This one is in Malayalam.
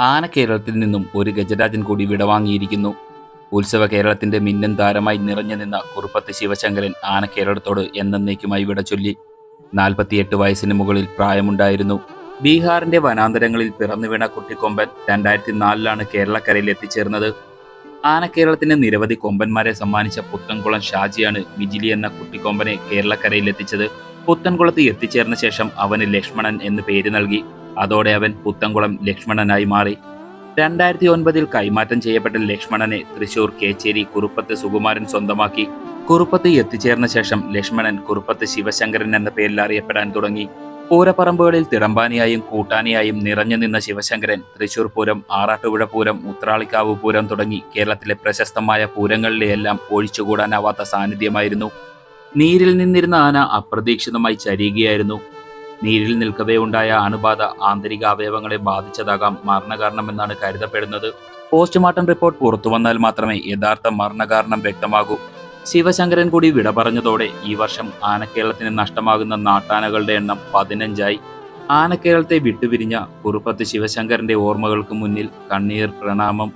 ആന കേരളത്തിൽ നിന്നും ഒരു ഗജരാജൻ കൂടി വിടവാങ്ങിയിരിക്കുന്നു. ഉത്സവ കേരളത്തിന്റെ മിന്നൻ താരമായി നിറഞ്ഞു നിന്ന കുറുപ്പത്ത് ശിവശങ്കരൻ ആന കേരളത്തോട് എന്നേക്കുമായി വിട ചൊല്ലി. നാൽപ്പത്തിയെട്ട് വയസ്സിന് മുകളിൽ പ്രായമുണ്ടായിരുന്നു. ബീഹാറിന്റെ വനാന്തരങ്ങളിൽ പിറന്നു വീണ കുട്ടിക്കൊമ്പൻ രണ്ടായിരത്തി നാലിലാണ് കേരളക്കരയിൽ എത്തിച്ചേർന്നത്. ആന കേരളത്തിന് നിരവധി കൊമ്പന്മാരെ സമ്മാനിച്ച പുത്തൻകുളം ഷാജിയാണ് വിജിലി എന്ന കുട്ടിക്കൊമ്പനെ കേരളക്കരയിൽ എത്തിച്ചത്. പുത്തൻകുളത്ത് എത്തിച്ചേർന്ന ശേഷം അവന് ലക്ഷ്മണൻ എന്ന് പേര് നൽകി. അതോടെ അവൻ പുത്തംകുളം ലക്ഷ്മണനായി മാറി. രണ്ടായിരത്തി ഒൻപതിൽ കൈമാറ്റം ചെയ്യപ്പെട്ട ലക്ഷ്മണനെ തൃശൂർ കേച്ചേരി കുറുപ്പത്ത് സുകുമാരൻ സ്വന്തമാക്കി. കുറുപ്പത്ത് എത്തിച്ചേർന്ന ശേഷം ലക്ഷ്മണൻ കുറുപ്പത്ത് ശിവശങ്കരൻ എന്ന പേരിൽ അറിയപ്പെടാൻ തുടങ്ങി. പൂരപ്പറമ്പുകളിൽ തിടമ്പാനിയായും കൂട്ടാനിയായും നിറഞ്ഞു നിന്ന ശിവശങ്കരൻ തൃശൂർ പൂരം ആറാട്ടുപുഴ പൂരം ഉത്രാളിക്കാവ് പൂരം തുടങ്ങി കേരളത്തിലെ പ്രശസ്തമായ പൂരങ്ങളിലെയെല്ലാം ഒഴിച്ചുകൂടാനാവാത്ത സാന്നിധ്യമായിരുന്നു. നീരിൽ നിന്നിരുന്ന ആന അപ്രതീക്ഷിതമായി ചരിയുകയായിരുന്നു. നീരിൽ നിൽക്കവേ ഉണ്ടായ അണുബാധ ആന്തരിക അവയവങ്ങളെ ബാധിച്ചതാകാം മരണകാരണമെന്നാണ് കരുതപ്പെടുന്നത്. പോസ്റ്റ്മോർട്ടം റിപ്പോർട്ട് പുറത്തു വന്നാൽ മാത്രമേ യഥാർത്ഥ മരണകാരണം വ്യക്തമാകൂ. ശിവശങ്കരൻ കൂടി വിട പറഞ്ഞതോടെ ഈ വർഷം ആനക്കേരളത്തിന് നഷ്ടമാകുന്ന നാട്ടാനകളുടെ എണ്ണം പതിനഞ്ചായി. ആനക്കേരളത്തെ വിട്ടുപിരിഞ്ഞ കുറുപ്പത്ത് ശിവശങ്കരന്റെ ഓർമ്മകൾക്ക് മുന്നിൽ കണ്ണീർ പ്രണാമം